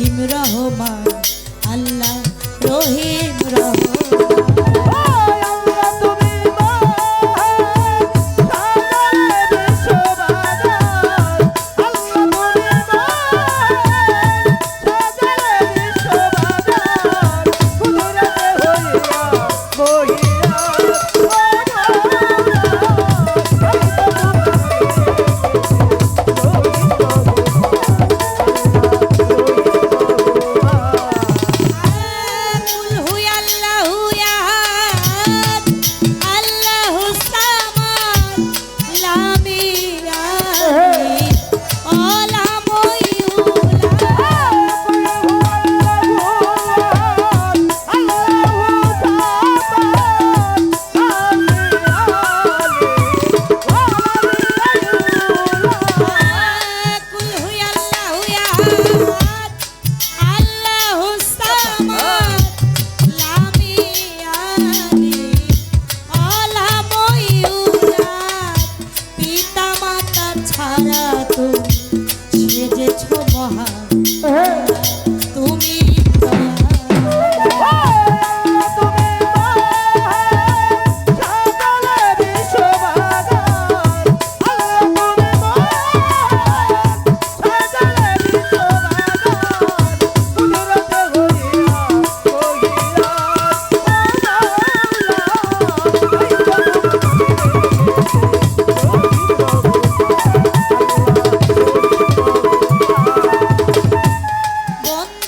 রহিম Rahman আল্লাহ রহিম